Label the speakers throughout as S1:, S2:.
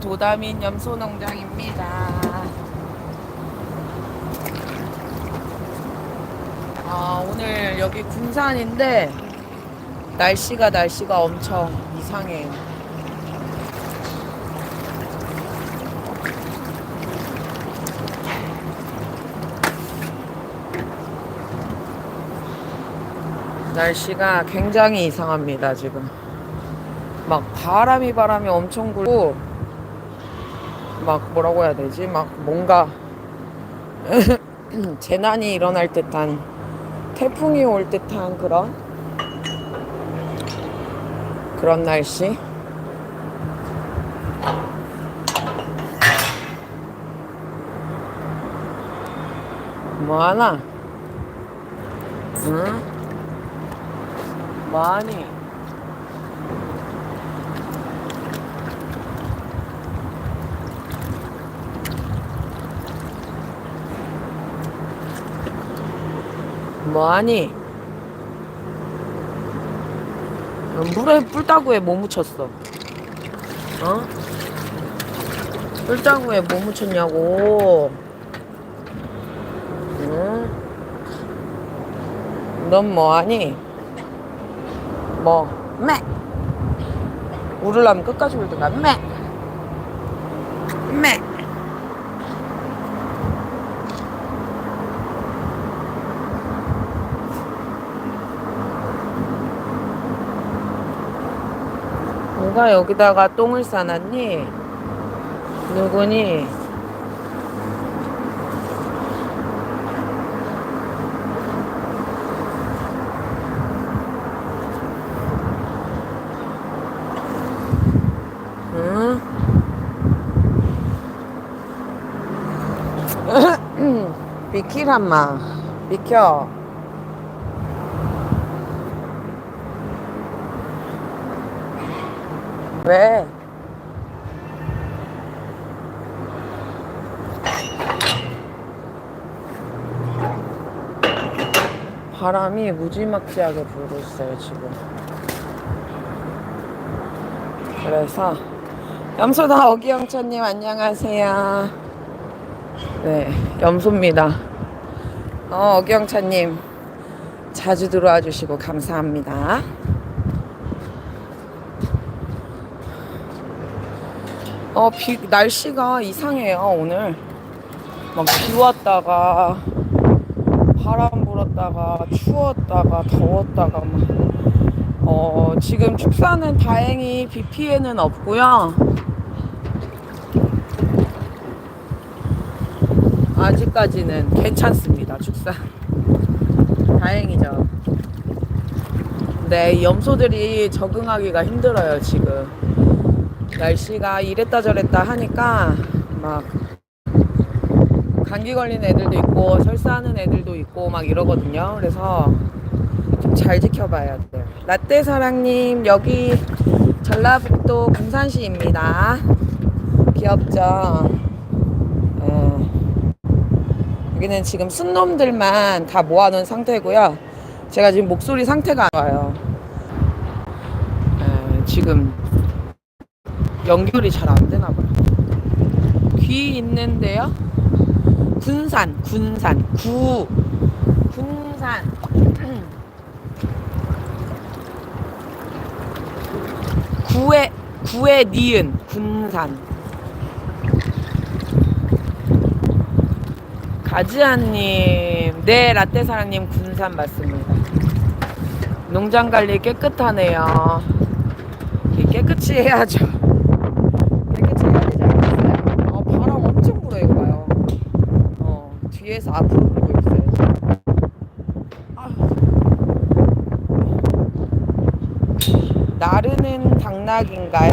S1: 도다민 염소농장입니다. 아, 오늘 여기 군산인데 날씨가 날씨가 엄청 이상해요. 날씨가 굉장히 이상합니다, 지금. 막 바람이 바람이 엄청 불고 막 뭐라고 해야 되지? 막 뭔가 재난이 일어날 듯한 태풍이 올 듯한 그런 그런 날씨. 뭐하나? 응? 뭐하니? 뭐하니? 물에 뿔따구에 뭐 묻혔어? 어? 뿔따구에 뭐 묻혔냐고? 응? 넌 뭐하니? 뭐? 매! 울으려면 끝까지 울든가 매! 매! 누가 여기다가 똥을 싸놨니? 누구니? 응? 비키란마 비켜 왜? 바람이 무지막지하게 불고 있어요 지금. 그래서 염소다 어기영천님 안녕하세요. 네 염소입니다. 어, 어기영천님 자주 들어와 주시고 감사합니다 어, 비, 날씨가 이상해요, 오늘. 막 비 왔다가, 바람 불었다가, 추웠다가, 더웠다가, 막. 어, 지금 축사는 다행히 비 피해는 없고요. 아직까지는 괜찮습니다, 축사. 다행이죠. 네, 염소들이 적응하기가 힘들어요, 지금. 날씨가 이랬다 저랬다 하니까 막 감기 걸린 애들도 있고 설사하는 애들도 있고 막 이러거든요. 그래서 좀 잘 지켜봐야 돼요. 라떼 사랑님 여기 전라북도 군산시입니다. 귀엽죠? 예. 여기는 지금 순놈들만 다 모아놓은 상태고요. 제가 지금 목소리 상태가 안 좋아요. 예, 지금 연결이 잘 안 되나 봐요. 귀 있는데요. 군산, 군산, 구, 군산. 구에, 구에 니은, 군산. 가지아님, 네, 라떼 사랑님, 군산 맞습니다. 농장 관리 깨끗하네요. 깨끗이 해야죠. 깨끗이 해야 되지 않겠어요? 어, 바람 엄청 불어요, 이거 봐요. 어, 뒤에서 앞으로 불고 있어요. 나르는 당나귀인가요?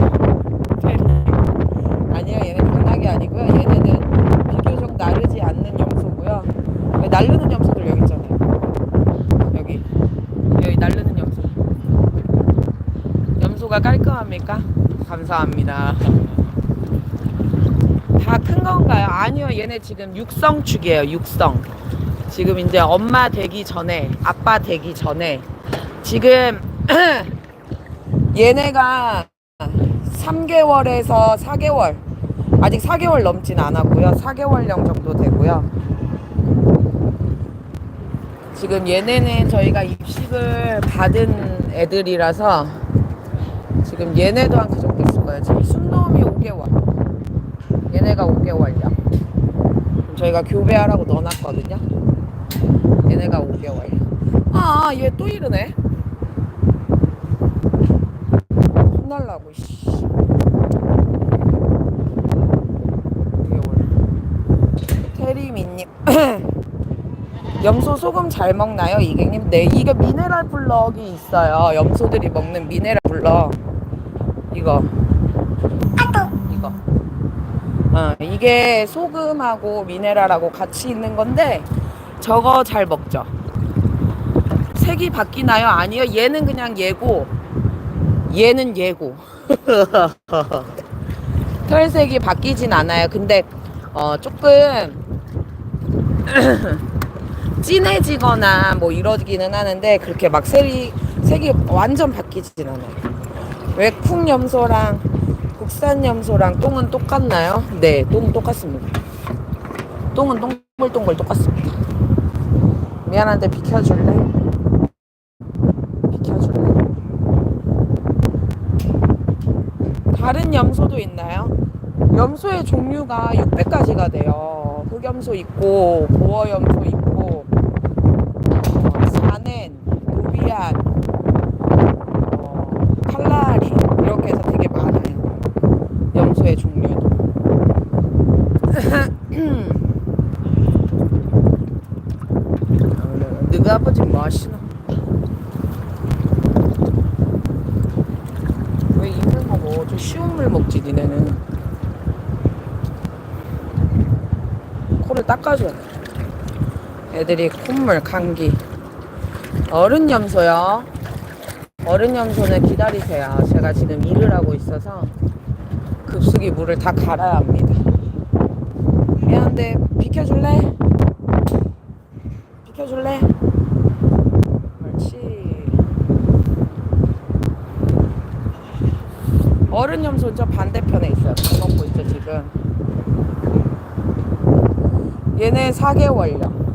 S1: 아니요, 얘는 당나귀 아니고요. 얘네는 비교적 나르지 않는 염소고요. 왜 날르는 염소들 여기 있잖아요. 여기. 여기 날르는 염소. 염소가 깔끔합니까? 감사합니다. 다 큰 건가요? 아니요, 얘네 지금 육성축이에요, 육성. 지금 이제 엄마 되기 전에, 아빠 되기 전에, 지금 얘네가 3개월에서 4개월. 아직 4개월 넘진 않았고요. 4개월령 정도 되고요. 지금 얘네는 저희가 입식을 받은 애들이라서 지금 얘네도 한 그 정도 있을 거예요. 지금 순놈이 5개월. 얘네가 5개월령. 저희가 교배하라고 넣어놨거든요. 얘네가 5개월. 아, 얘 또 이러네. 혼날라고, 씨. 5개월. 테리미님. 염소 소금 잘 먹나요, 이객님? 네, 이게 미네랄 블럭이 있어요. 염소들이 먹는 미네랄 블럭. 이거. 어, 이게 소금하고 미네랄하고 같이 있는 건데 저거 잘 먹죠. 색이 바뀌나요? 아니요. 얘는 그냥 얘고 얘는 얘고. 털색이 바뀌진 않아요. 근데 어, 조금 진해지거나 뭐 이러기는 하는데 그렇게 막 색이 색이 완전 바뀌진 않아요. 외국 염소랑 국산 염소랑 똥은 똑같나요? 네, 똥은 똑같습니다. 똥은 동글동글 똑같습니다. 미안한데 비켜줄래? 비켜줄래? 다른 염소도 있나요? 염소의 종류가 600가지가 돼요. 흑염소 있고 보어염소 있고 어, 사넨, 누비안, 어, 칼라리 이렇게 해서 되게 많아요. 염소의 종류도. 너가 아버지 뭐 하시나? 왜 이물 먹어? 좀 쉬운 물 먹지 니네는. 코를 닦아줘야 돼. 애들이 콧물, 감기. 어른 염소요. 어른 염소는 기다리세요. 제가 지금 일을 하고 있어서 급수기 물을 다 갈아야 합니다. 미안한데 비켜줄래? 비켜줄래? 그렇지. 어른 염소 저 반대편에 있어요. 밥 먹고 있죠 지금. 얘네 4개월령.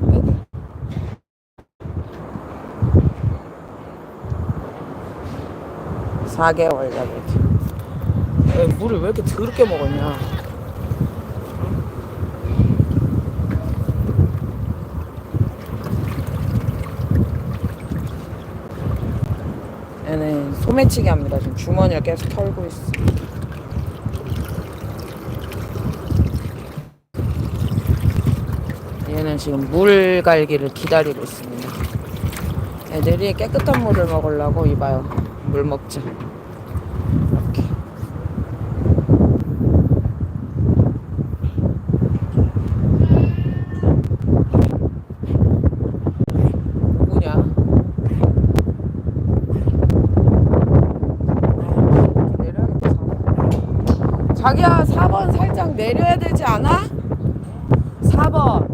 S1: 4개월령 이렇게. 왜 물을 왜 이렇게 더럽게 먹었냐? 얘는 소매치기 합니다. 지금 주머니를 계속 털고 있어. 얘는 지금 물 갈기를 기다리고 있습니다. 애들이 깨끗한 물을 먹으려고 이봐요. 물 먹자. 이렇게. 누구냐? 내려야겠다. 자기야 4번 살짝 내려야 되지 않아? 4번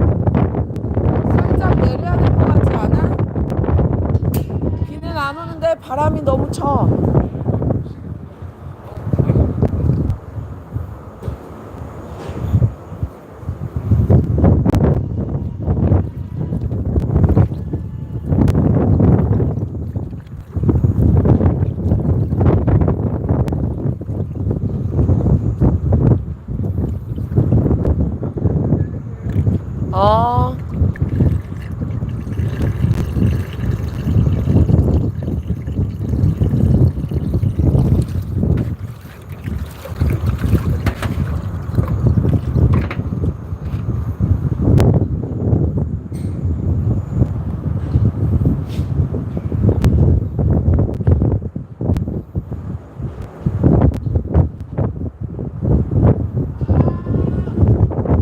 S1: 살짝 내려야 될 것 같지 않아? 비는 안 오는데 바람이 너무 쳐. 어.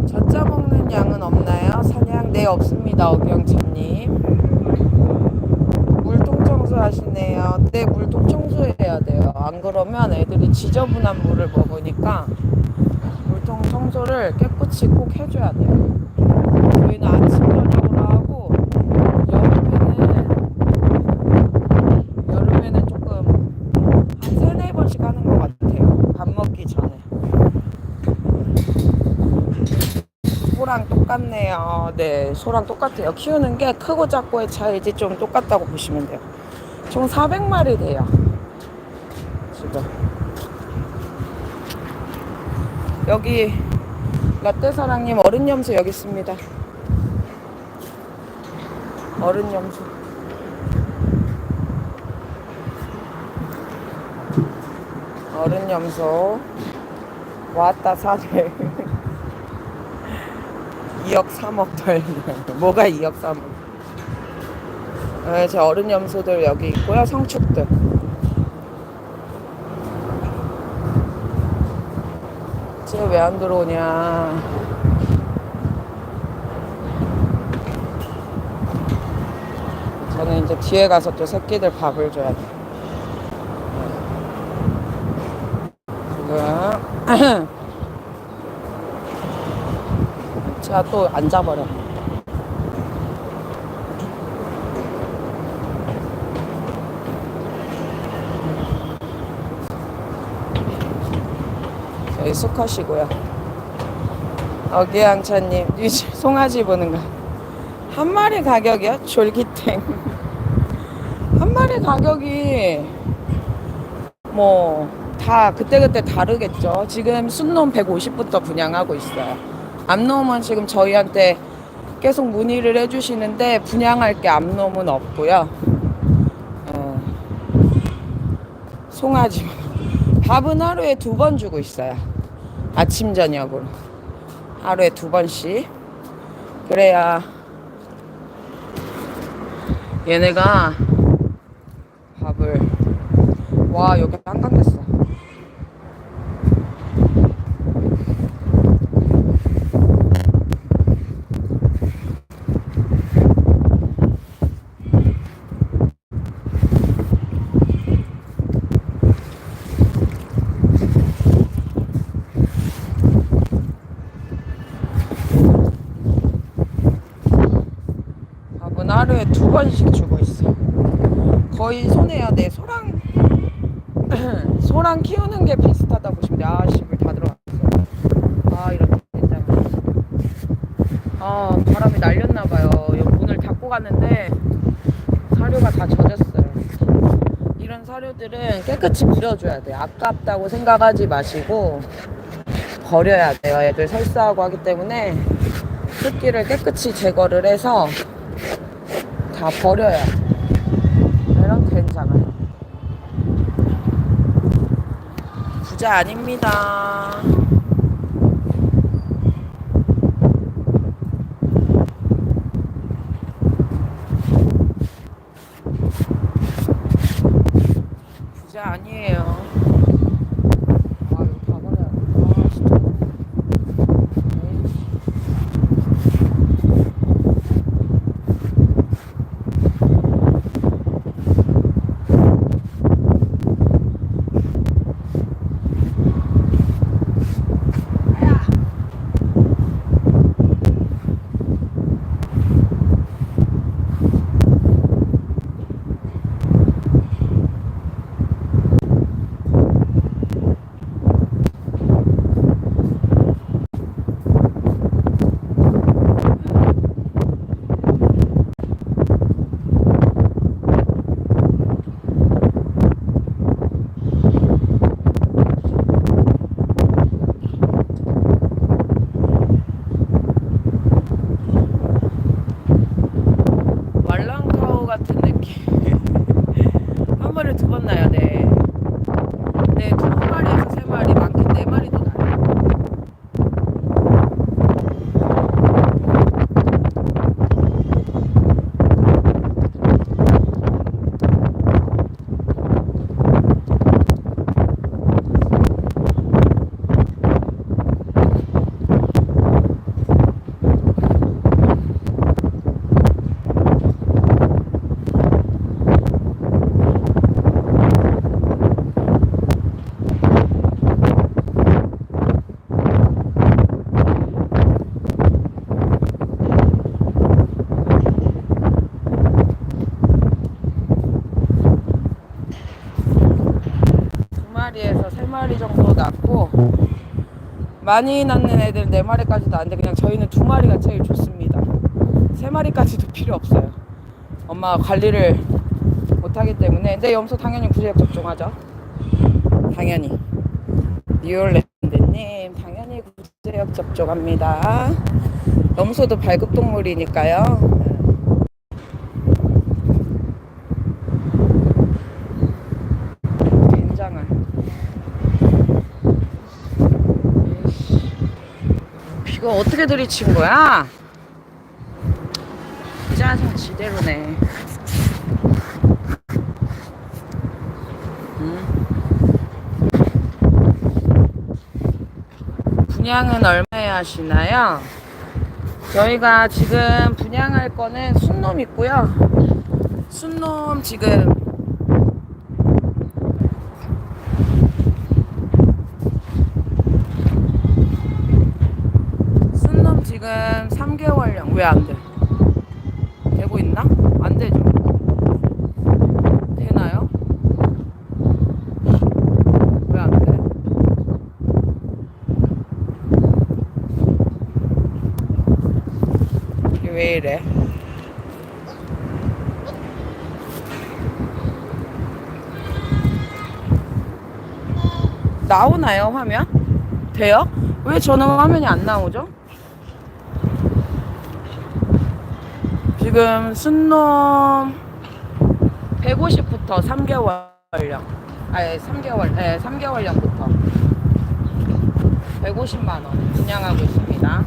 S1: 젖자 먹는 양은 없나요? 사냥 네 없습니다 어경찬님. 물통 청소하시네요. 네 물통 청소해야 돼요. 안 그러면 애들이 지저분한 물을 먹으니까 물통 청소를 깨끗이 꼭 해줘야 돼요. 저희는 아침 저녁으로 하고 여름에는 여름에는 조금 한 세네 번씩 하는 것 같아요 밥 먹 소랑 똑같네요. 네, 소랑 똑같아요. 키우는 게 크고 작고의 차이지 좀 똑같다고 보시면 돼요. 총 400마리 돼요. 지금. 여기 라떼 사랑님 어른 염소 여기 있습니다. 어른 염소. 어른 염소. 왔다 사네. 2억 3억 덜. 뭐가 2억 3억. 네, 제 어른 염소들 여기 있고요. 성축들. 쟤왜안 들어오냐. 저는 이제 뒤에 가서 또 새끼들 밥을 줘야 돼. 지금. 제가 또 앉아버려. 저희 수컷이고요. 어기양차님, 송아지 보는 거. 한 마리 가격이요? 졸기탱. 한 마리 가격이 뭐 다 그때그때 다르겠죠. 지금 순놈 150부터 분양하고 있어요. 암놈은 지금 저희한테 계속 문의를 해주시는데 분양할 게 암놈은 없고요. 어, 송아지 밥은 하루에 두 번 주고 있어요. 아침 저녁으로 하루에 두 번씩 그래야 얘네가 밥을 와 여기 한강 됐어 밥은 하루에 두 번씩 주고 있어 거의 손해야 돼 소랑 소랑 키우는 게 비슷하다 보시면 돼. 아, 씨발 다 들어갔어. 아, 이런 된장. 아, 바람이 날렸나 봐요. 문을 닫고 갔는데 사료가 다 젖었어요. 이런 사료들은 깨끗이 물어줘야 돼. 아깝다고 생각하지 마시고 버려야 돼요. 애들 설사하고 하기 때문에 습기를 깨끗이 제거를 해서 다 버려야 이런 된장을. 부자 아닙니다. 부자 아니에요. 마리에서 세 마리 정도 낳고 많이 낳는 애들 네 마리까지도 안 돼. 그냥 저희는 두 마리가 제일 좋습니다. 세 마리까지도 필요 없어요. 엄마가 관리를 못하기 때문에. 근데 염소 당연히 구제역 접종하죠. 당연히. 뉴올랜드님 당연히 구제역 접종합니다. 염소도 발급동물이니까요. 된장을 비가 어떻게 들이친 거야? 짜증 지대로네. 음. 분양은 얼마에 하시나요? 저희가 지금 분양할 거는 순놈 있고요. 순놈 지금 순놈 지금 3개월령 왜 안 돼? 되고 있나? 안 되죠. 되나요? 왜 안 돼? 왜 이래? 나오나요 화면? 돼요? 왜 저는 화면이 안 나오죠? 지금 순놈 150부터 3개월령 아니 3개월 네 3개월령부터 150만 원 분양하고 있습니다.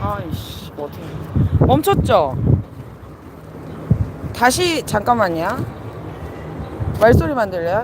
S1: 아이씨 뭐 어떻게 멈췄죠? 다시 잠깐만요. 말소리 만들래요?